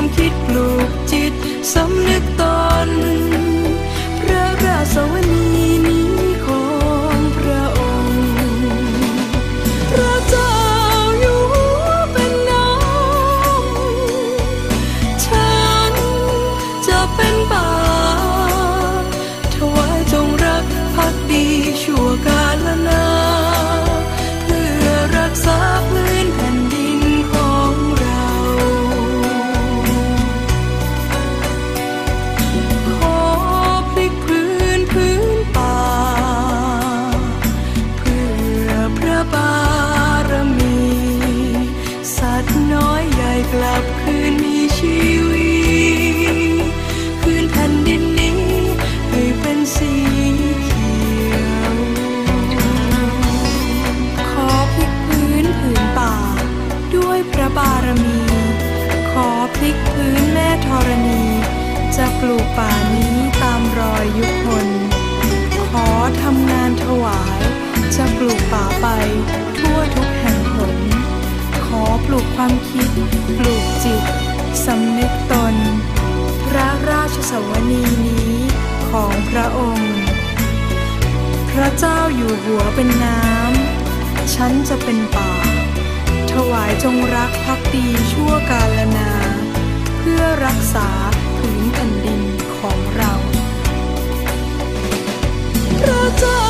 ความคิดปลูกจิตสำนึกตน ลูกป่านี้ตามรอยยุคน ขอทำงานถวาย จะปลูกป่าไปทั่วทุกแห่งหน ขอปลูกความคิด ปลูกจิตสำนึกตน พระราชสวนีนี้ของพระองค์ พระเจ้าอยู่หัวเป็นน้ำ ฉันจะเป็นป่า ถวายจงรักภักดีชั่วกาลนา เพื่อรักษา ผืนแผ่นดินของเราพระเจ้า